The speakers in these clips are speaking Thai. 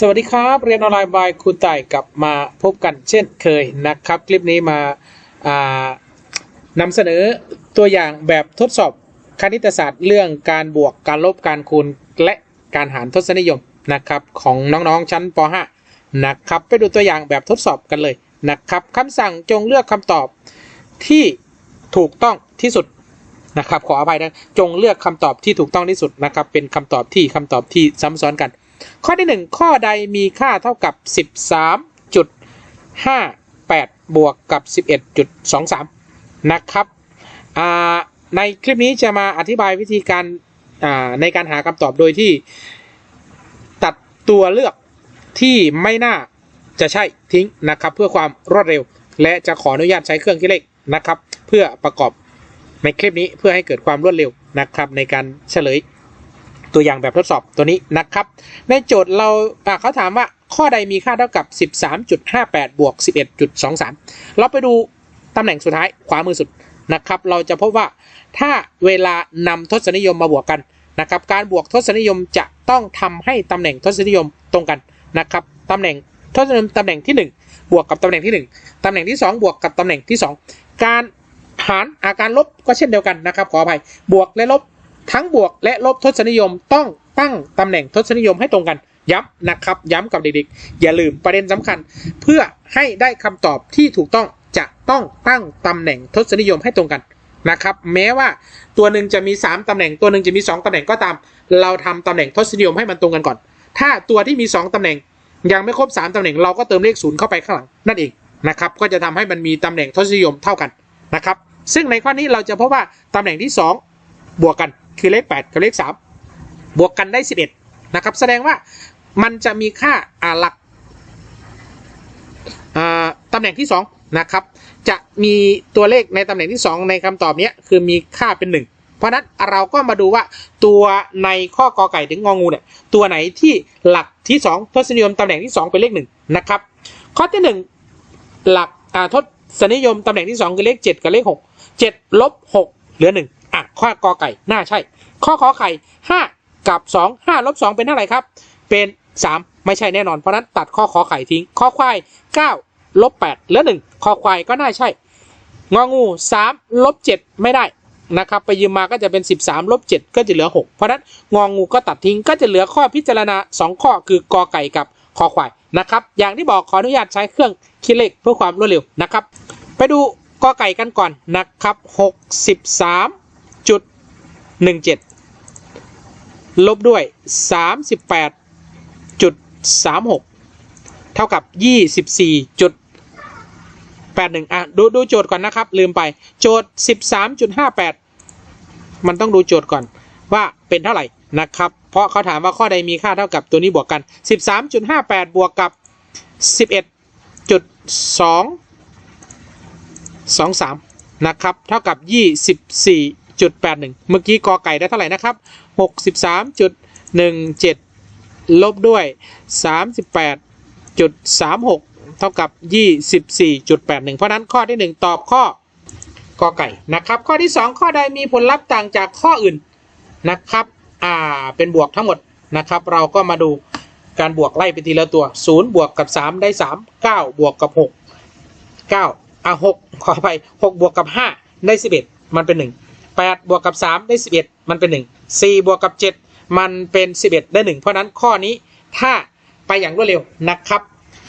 สวัสดีครับ เรียนออนไลน์บายครูต่ายกลับมาพบกันเช่นเคยนะครับ คลิปนี้มาานำเสนอตัวอย่างแบบทดสอบคณิตศาสตร์เรื่องการบวกการลบการคูณและการหารทศนิยมนะครับ ของน้องๆชั้นป .5 นะครับ ไปดูตัวอย่างแบบทดสอบกันเลยนะครับคำสั่งจงเลือกคำตอบที่ถูกต้องที่สุดนะครับ ขออภัยนะจงเลือกคำตอบที่ถูกต้องที่สุดนะครับ เป็นคำตอบที่คำตอบที่ซ้ำซ้อนกัน ข้อที่ 1 ข้อใดมีค่าเท่ากับ 13.58 บวกกับ 11.23 นะครับในคลิปนี้จะมาอธิบายวิธีการในการหาคำตอบโดยที่ตัดตัวเลือกที่ไม่น่าจะใช่ทิ้งนะครับ เพื่อความรวดเร็ว และจะขออนุญาตใช้เครื่องคิดเลขนะครับ เพื่อประกอบในคลิปนี้เพื่อให้เกิดความรวดเร็วนะครับ ในการเฉลย ตัวอย่างแบบทดสอบตัวนี้นะครับ ในโจทย์เราเขาถามว่าข้อใดมีค่าเท่ากับ 13.58 บวก 11.23 เราไปดูตำแหน่งสุดท้ายขวามือสุดนะครับ เราจะพบว่าถ้าเวลานำทศนิยมมาบวกกันนะครับ การบวกทศนิยมจะต้องทำให้ตำแหน่งทศนิยมตรงกันนะครับตำแหน่งทศนิยมตำแหน่งที่ 1 บวกกับตำแหน่งที่ 1ตำแหน่งที่ 2 บวกกับตำแหน่งที่ 2 การหารอาการลบก็เช่นเดียวกันนะครับขออภัยบวกและลบ ทั้งบวกและลบทศนิยมต้องตั้งตำแหน่งทศนิยมให้ตรงกันย้ำนะครับ ย้ำกับเด็กๆ อย่าลืมประเด็นสำคัญ เพื่อให้ได้คำตอบที่ถูกต้องจะต้องตั้งตำแหน่งทศนิยมให้ตรงกันนะครับ แม้ว่าตัวหนึ่งจะมี 3ตำแหน่ง ตัวหนึ่งจะมี 2ตำแหน่งก็ตาม เราทำตำแหน่งทศนิยมให้มันตรงกันก่อน ถ้าตัวที่มี 2ตำแหน่ง ยังไม่ครบ 3ตำแหน่งเราก็เติมเลขศูนย์เข้าไปข้างหลังนั่นเองนะครับ ก็จะทำให้มันมีตำแหน่งทศนิยมเท่ากันนะครับ ซึ่งในข้อนี้เราจะพบว่าตำแหน่งที่ 2 บวกกัน คือเลข 8 กับเลข 3 บวกกันได้ 11 นะครับ แสดงว่ามันจะมีค่าอ่าหลักตำแหน่งที่ 2 นะครับ จะมีตัวเลขในตำแหน่งที่ 2 ในคำตอบนี้คือมีค่าเป็น 1 เพราะนั้นเราก็มาดูว่าตัวในข้อกอไก่ถึงงองูเนี่ยตัวไหนที่หลักที่ 2 ทศนิยมตำแหน่งที่ 2 เป็นเลข1นะครับข้อที่ 1 หลักทศนิยมตำแหน่งที่ 2 คือเลข 7 กับเลข 6 7ลบ6เหลือ 1 อะข้อกอไก่น่าใช่ ข้อขอไข่ห้ากับสองห้าลบสองเป็นเท่าไหร่ครับ เป็นสามไม่ใช่แน่นอนเพราะนั้นตัดข้อขอไข่ทิ้ง ข้อควายเก้าลบแปดเหลือหนึ่งข้อควายก็น่าใช่ งองูสามลบเจ็ดไม่ได้นะครับไปยืมมาก็จะเป็นสิบสามลบเจ็ดก็จะเหลือหกเพราะนั้นงองูก็ตัดทิ้งก็จะเหลือข้อพิจารณาสองข้อคือกอไก่กับคอควายนะครับ อย่างที่บอกขออนุญาตใช้เครื่องคิดเลขเพื่อความรวดเร็วนะครับ ไปดูกอไก่กันก่อนนะครับหกสิบสาม 17ลบด้วย38.36เท่ากับ24.81อะดูดูโจทย์ก่อนนะครับ ลืมไปโจทย์13.58มันต้องดูโจทย์ก่อนว่าเป็นเท่าไหร่นะครับ เพราะเขาถามว่าข้อใดมีค่าเท่ากับตัวนี้บวกกัน 13.58 บวกกับ 11.2 23 นะครับ เท่ากับ 24 จุดแปดหนึ่งเมื่อกี้กอไก่ได้เท่าไหร่นะครับหกสิบสามจุดหนึ่งเจ็ดลบด้วยสามสิบแปดจุดสามหกเท่ากับยี่สิบสี่จุดแปดหนึ่งเพราะนั้นข้อที่หนึ่งตอบข้อกอไก่นะครับ ข้อที่สองข้อใดมีผลลัพธ์ต่างจากข้ออื่นนะครับอ่าเป็นบวกทั้งหมดนะครับ เราก็มาดูการบวกไล่ไปทีละตัวศูนย์บวกกับสามได้สามเก้าบวกกับหกเก้าอะหกขอไปหกบวกกับห้าได้สิบเอ็ดมันเป็นหนึ่ง 8 บวกกับ 3 ได้ 11 มันเป็น 1 4 บวกกับ 7 มันเป็น 11 ได้ 1 เพราะนั้นข้อนี้ถ้าไปอย่างรวดเร็วนะครับ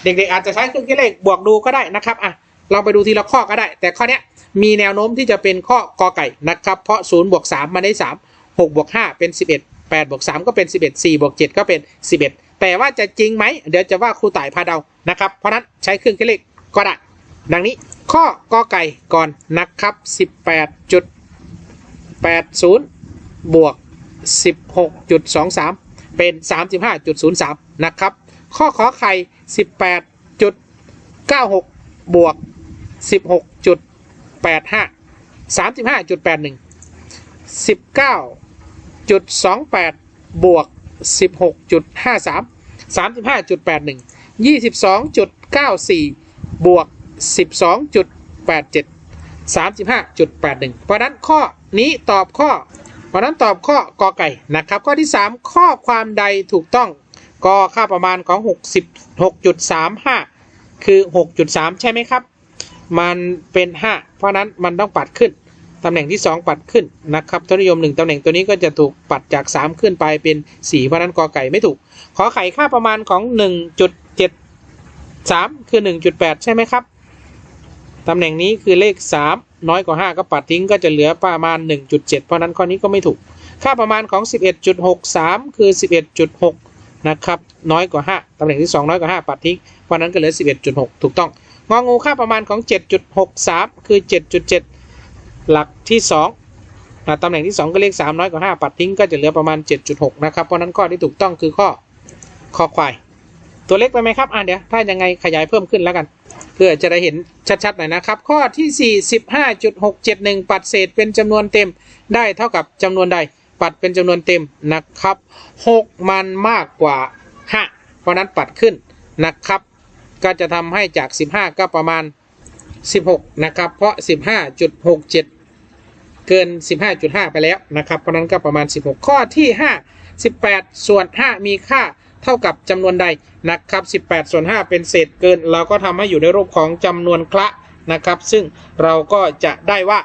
เด็กๆอาจจะใช้เครื่องคิดเลขบวกดูก็ได้นะครับอะเราไปดูทีละข้อก็ได้ แต่ข้อนี้มีแนวโน้มที่จะเป็นข้อกอไก่นะครับเพราะ0บวก3มันได้ 3 6บวก5เป็น 11 8บวก3ก็เป็น 11 4บวก7ก็เป็น 11 แต่ว่าจะจริงไหมเดี๋ยวจะว่าครูต่ายพาเดานะครับ เพราะนั้นใช้เครื่องคิดเลขก็ได้ดังนี้ข้อกอไก่ก่อนนะครับ 18จุด 80 บวก 16.23 เป็น 35.03 นะครับ ข้อขอไข่ 18.96 บวก 16.85 35.81 19.28 บวก 16.53 35.81 22.94 บวก 12.87 35.81 เพราะนั้นข้อนี้ตอบข้อ เพราะนั้นตอบข้อกอไก่นะครับ ข้อที่ 3 ข้อความใดถูกต้องก็ค่าประมาณของ 66.35 คือ 6.3 ใช่ไหมครับ มันเป็น 5 เพราะนั้นมันต้องปัดขึ้น ตำแหน่งที่ 2 ปัดขึ้นนะครับทศนิยม 1 ตำแหน่งตัวนี้ก็จะถูกปัดจาก 3 ขึ้นไปเป็น 4 เพราะนั้นกอไก่ไม่ถูก ขอไข่ค่าประมาณของ 1.73 คือ 1.8 ใช่ไหมครับ ตำแหน่งนี้คือเลข 3 น้อยกว่า 5 ก็ปัดทิ้งก็จะเหลือประมาณ 1.7 เพราะนั้นข้อนี้ก็ไม่ถูก ค่าประมาณของ 11.63 คือ 11.6 นะครับ น้อยกว่า 5 ตำแหน่งที่ 2 น้อยกว่า 5 ปัดทิ้ง เพราะนั้นก็เหลือ 11.6 ถูกต้อง งองูค่าประมาณของ 7.63 คือ 7.7 หลักที่2อ่าตำแหน่งที่ 2 ก็เลข 3 น้อยกว่า 5 ปัดทิ้งก็จะเหลือประมาณ 7.6 นะครับ เพราะนั้นข้อที่ถูกต้องคือข้อข้อควาย ตัวเล็กไปไหมครับ อ่านเดี๋ยว ถ้ายังไงขยายเพิ่มขึ้นแล้วกัน เพื่อจะได้เห็นชัดๆหน่อยนะครับ ข้อที่45.671 ปัดเศษเป็นจำนวนเต็มได้เท่ากับจำนวนใด ปัดเป็นจำนวนเต็มนะครับ 6 มันมากกว่า5เพราะนั้นปัดขึ้นนะครับ ก็จะทำให้จาก 15 ก็ประมาณ 16 นะครับ เพราะ 15.67 เกิน 15.5 ไปแล้วนะครับ เพราะนั้นก็ประมาณ 16 ข้อที่ 5 18 ส่วน 5 มีค่า เท่ากับจำนวนใดนะครับ 18 ส่วน 5 เป็นเศษเกิน เราก็ทำให้อยู่ในรูปของจำนวนคละนะครับ ซึ่งเราก็จะได้ว่า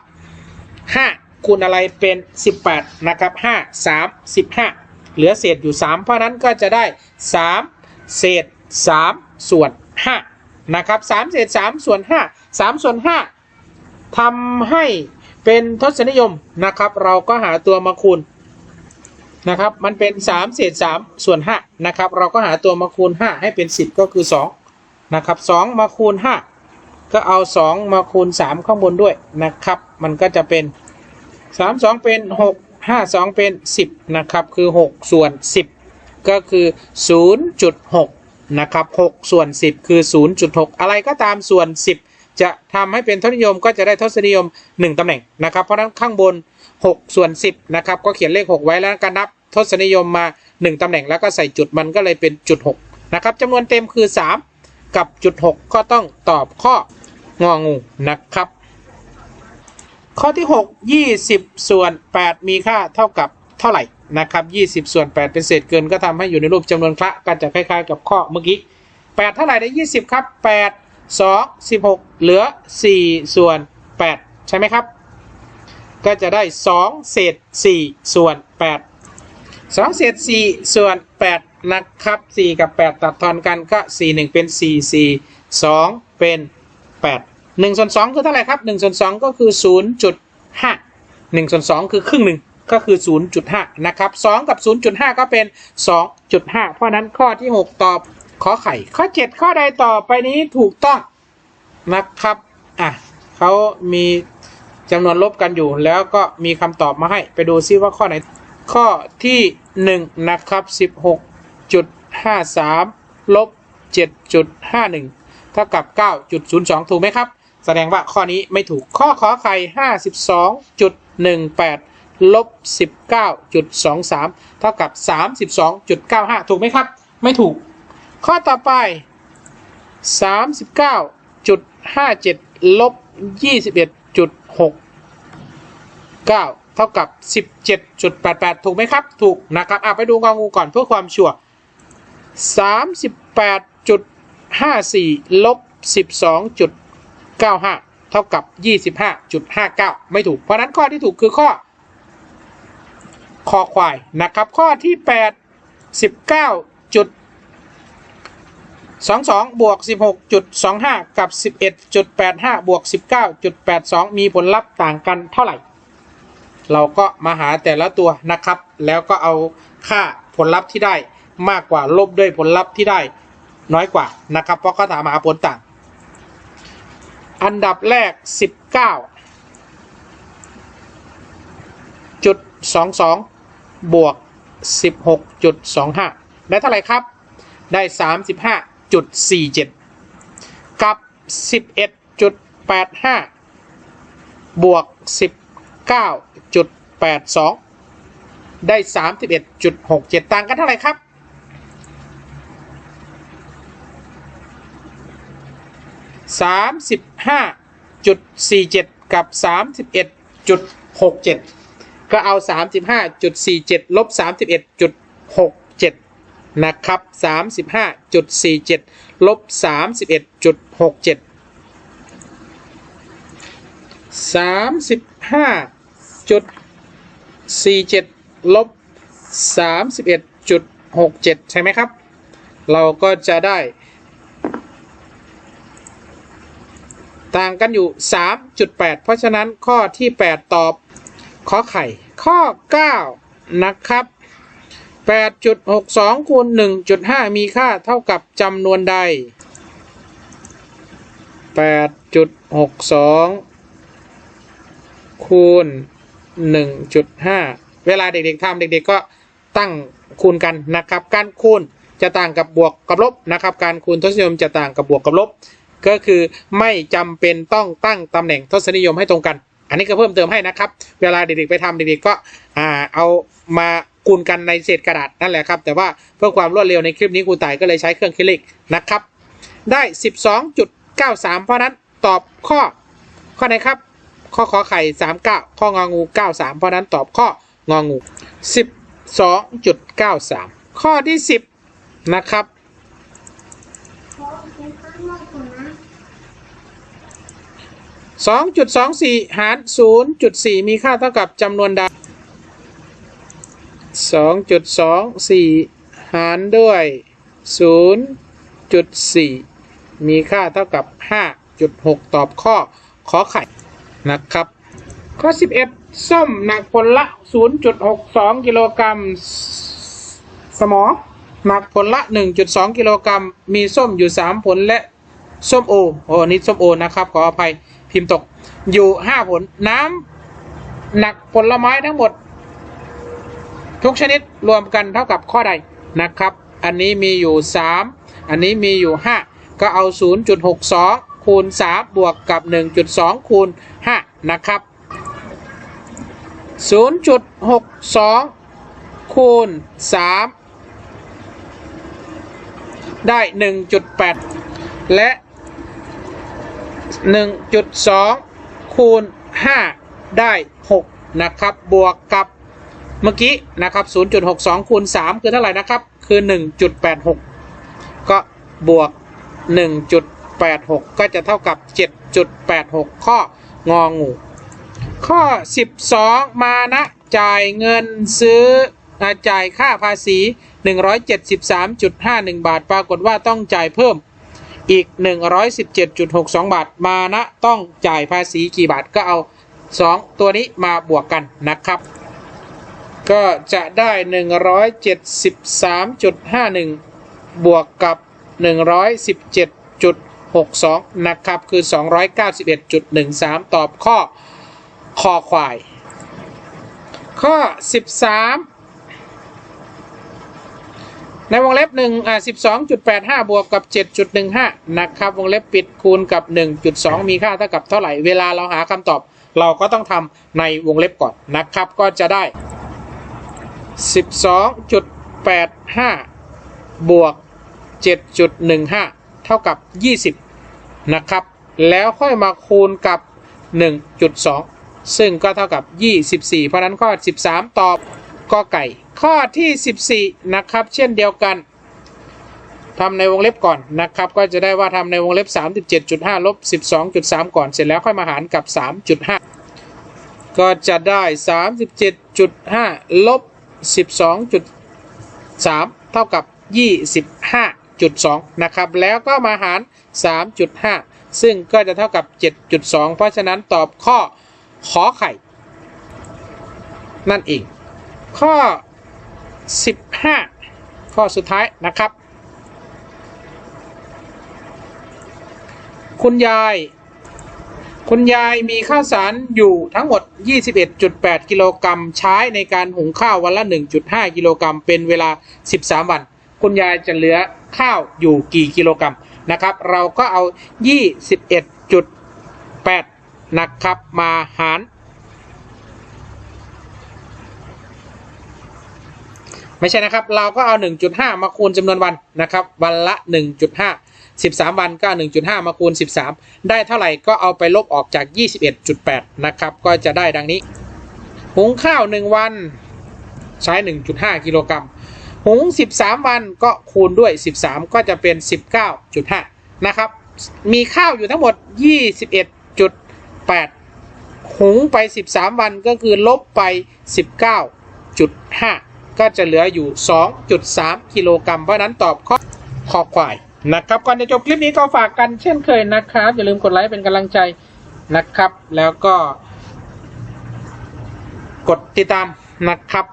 5 คูณอะไรเป็น 18 นะครับ 5 3 15 เหลือเศษอยู่ 3 เพราะนั้นก็จะได้ 3 เศษ 3 ส่วน 5 นะครับ 3 เศษ 3 ส่วน 5 3 ส่วน 5ทำให้เป็นทศนิยมนะครับ เราก็หาตัวมาคูณ นะครับ มันเป็น 3 เศษ 3 ส่วน 5 นะครับ เราก็หาตัวมาคูณ 5 ให้เป็น 10 ก็คือ 2 นะครับ 2 มาคูณ 5 ก็เอา 2 มาคูณ 3 ข้างบนด้วยนะครับ มันก็จะเป็น 3 2 เป็น 6 5 2 เป็น 10 นะครับ คือ 6 ส่วน 10 ก็คือ 0.6 นะครับ 6 ส่วน 10 คือ 0.6 อะไรก็ตามส่วน 10 จะทำให้เป็นทศนิยมก็จะได้ทศนิยม 1ตำแหน่งนะครับ เพราะฉะนั้นข้างบน 6 ส่วน 10 นะครับ ก็เขียนเลข 6 ไว้แล้วก็นับทศนิยมมา 1 ตำแหน่งแล้วก็ใส่จุดมันก็เลยเป็นจุด6นะครับจำนวนเต็มคือ 3 กับจุด6ก็ต้องตอบข้ององูนะครับ ข้อที่ 6 20 ส่วน 8 มีค่าเท่ากับเท่าไหร่นะครับ 20 ส่วน 8 เป็นเศษเกินก็ทำให้อยู่ในรูปจำนวนคละก็จะคล้ายๆ กับข้อเมื่อกี้ 8 เท่าไหร่ได้ 20 ครับ 8 2 16 เหลือ 4 ส่วน 8 ใช่ไหมครับ ก็จะได้ 2 เศษ 4 ส่วน 8 2 เศษ 4 ส่วน 8 นะครับ 4 กับ 8 ตัดทอนกันก็ 4 1 เป็น 4 4 2 เป็น 8 1ส่วน2คือเท่าไหร่ครับ1ส่วน2ก็คือ 0.5 1ส่วน2คือครึ่งหนึ่งก็คือ 0.5 นะครับ2กับ 0.5 ก็เป็น 2.5 เพราะนั้นข้อที่ 6 ตอบขอไข่ ข้อ 7 ข้อใดต่อไปนี้ถูกต้องนะครับ อะเขามี จำนวนลบกันอยู่ แล้วก็มีคำตอบมาให้ไปดูซิว่าข้อไหน ข้อที่ 1 นะครับ 16.53 ลบ 7.51 เท่ากับ 9.02 ถูกไหมครับ แสดงว่าข้อนี้ไม่ถูกข้อขอไข่ 52.18 ลบ 19.23 เท่ากับ 32.95 ถูกไหมครับ ไม่ถูก ข้อต่อไป 39.57 ลบ จุดหกเก้าเท่ากับสิบเจ็ดจุดแปดแปดถูกไหมครับ ถูกนะครับอะไปดูงองูก่อนเพื่อความชัวร์สามสิบแปดจุดห้าสี่ลบสิบสองจุดเก้าห้าเท่ากับยี่สิบห้าจุดห้าเก้าไม่ถูก เพราะนั้นข้อที่ถูกคือข้อคอควายนะครับ ข้อที่แปดสิบเก้าจุด 22 บวก 16.25 กับ 11.85 บวก 19.82 มีผลลัพธ์ต่างกันเท่าไหร่ เราก็มาหาแต่ละตัวนะครับ แล้วก็เอาค่าผลลัพธ์ที่ได้มากกว่าลบด้วยผลลัพธ์ที่ได้น้อยกว่านะครับ เพราะเขาถามหาผลต่าง อันดับแรก 19 จุด 22 บวก 16.25 ได้เท่าไหร่ครับได้ 11.47 กับ 11.85 บวก 19.82 ได้ 31.67 ต่างกันเท่าไหร่ครับสามสิบห้าจุดสี่เจ็ดกับสามสิบเอ็ดจุดหกเจ็ดก็เอาสามสิบห้าจุดสี่เจ็ดลบสามสิบเอ็ดจุดหก นะครับ 35.47 ลบ 31.67 35.47 ลบ 31.67 ใช่ไหมครับ เราก็จะได้ ต่างกันอยู่ 3.8 เพราะฉะนั้นข้อที่ 8 ตอบ ข้อไข่ ข้อ 9 นะครับ 8.62คูณ1.5 มีค่าเท่ากับจำนวนใด 8.62 คูณ 1.5 เวลาเด็กๆทำเด็กๆก็ตั้งคูณกันนะครับ การคูณจะต่างกับบวกกับลบนะครับ การคูณทศนิยมจะต่างกับบวกกับลบ ก็คือไม่จำเป็นต้องตั้งตำแหน่งทศนิยมให้ตรงกัน อันนี้ก็เพิ่มเติมให้นะครับ เวลาเด็กๆไปทำเด็กๆก็เอามา คูณกันในเศษกระดาษนั่นแหละครับ แต่ว่าเพื่อความรวดเร็วในคลิปนี้ครูต่ายก็เลยใช้เครื่องคิดเลขนะครับ ได้ 12.93 เพราะนั้นตอบข้อ ข้อไหนครับ ข้อขอไข่ 39 ข้ององู 93 เพราะนั้นตอบข้ององู 12.93 ข้อที่ 10 นะครับขอเป็นข้างนอกก่อนนะ2.24 หาร 0.4 มีค่าเท่ากับจำนวนใด 2.24 หารด้วย 0.4 มีค่าเท่ากับ 5.6 ตอบข้อขอไข่นะครับ ข้อ 11 ส้มหนักผลละ 0.62 กิโลกรัมสมอหนักผลละ 1.2 กิโลกรัม มีส้มอยู่ 3 ผลและส้มโอ โอ้นี่ส้มโอนะครับ ขออภัยพิมพ์ตก อยู่ 5 ผล น้ำหนักผลไม้ทั้งหมด ทุกชนิดรวมกันเท่ากับข้อใดนะครับ อันนี้มีอยู่ 3 อันนี้มีอยู่ 5 ก็เอา 0.62 คูณ 3 บวกกับ 1.2 คูณ 5 นะครับ 0.62 คูณ 3 ได้ 1.8 และ 1.2 คูณ 5 ได้ 6 นะครับ บวกกับ เมื่อกี้นะครับ 0.62 คูณ 3 คือเท่าไหร่นะครับ คือ 1.86 ก็บวก 1.86 ก็จะเท่ากับ 7.86 ข้ององู ข้อ 12 มานะ จ่ายเงินซื้ออจ่ายค่าภาษี 173.51 บาท ปรากฏว่าต้องจ่ายเพิ่มอีก 117.62 บาท มานะต้องจ่ายภาษีกี่บาทก็เอา 2 ตัวนี้มาบวกกันนะครับ ก็จะได้ 173.51 บวกกับ 117.62 นะครับ คือ 291.13 ตอบข้อคอควาย ข้อ 13 ในวงเล็บ1อ่า12.85 บวกกับ 7.15 นะครับ วงเล็บปิดคูณกับ 1.2 มีค่าเท่ากับเท่าไหร่ เวลาเราหาคำตอบเราก็ต้องทำในวงเล็บก่อนนะครับ ก็จะได้ 12.85 บวก 7.15 เท่ากับ 20 นะครับ แล้วค่อยมาคูณกับ 1.2 ซึ่งก็เท่ากับ 24 เพราะนั้นข้อ 13 ตอบกอไก่ ข้อที่ 14 นะครับ เช่นเดียวกันทำในวงเล็บก่อนนะครับ ก็จะได้ว่าทำในวงเล็บ 37.5 ลบ 12.3 ก่อน เสร็จแล้วค่อยมาหารกับ 3.5 ก็จะได้ 37.5 ลบ 12.3 เท่ากับ 25.2 นะครับ แล้วก็มาหาร 3.5 ซึ่งก็จะเท่ากับ 7.2 เพราะฉะนั้นตอบข้อขอไข่ นั่นเอง ข้อ 15 ข้อสุดท้ายนะครับ คุณยาย คุณยายมีข้าวสารอยู่ทั้งหมด 21.8 กิโลกรัมใช้ในการหุงข้าววันละ 1.5 กิโลกรัมเป็นเวลา 13 วัน คุณยายจะเหลือข้าวอยู่กี่กิโลกรัมนะครับ เราก็เอา 21.8 นะครับมาหาร ไม่ใช่นะครับ เราก็เอา 1.5 มาคูณจำนวนวันนะครับ วันละ 1.5 13 วันก็ 1.5 มาคูณ 13 ได้เท่าไหร่ก็เอาไปลบออกจาก 21.8 นะครับ ก็จะได้ดังนี้ หุงข้าว 1 วันใช้ 1.5 กิโลกรัม หุง 13 วันก็คูณด้วย 13 ก็จะเป็น 19.5 นะครับ มีข้าวอยู่ทั้งหมด 21.8 หุงไป 13 วันก็คือลบไป 19.5 ก็จะเหลืออยู่ 2.3 กิโลกรัมเพราะนั้นตอบข้อขอควายนะครับก่อนจะจบคลิปนี้ก็ฝากกันเช่นเคยนะครับ อย่าลืมกดไลค์เป็นกำลังใจนะครับ แล้วก็ กดติดตามนะครับ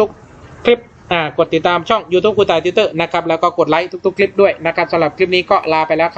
ทุกๆ คลิปอ่ากดติดตามช่อง YouTube กูตายติวเตอร์นะครับ แล้วก็กดไลค์ทุกๆ คลิปด้วยนะครับสำหรับคลิปนี้ก็ลาไปแล้วครับ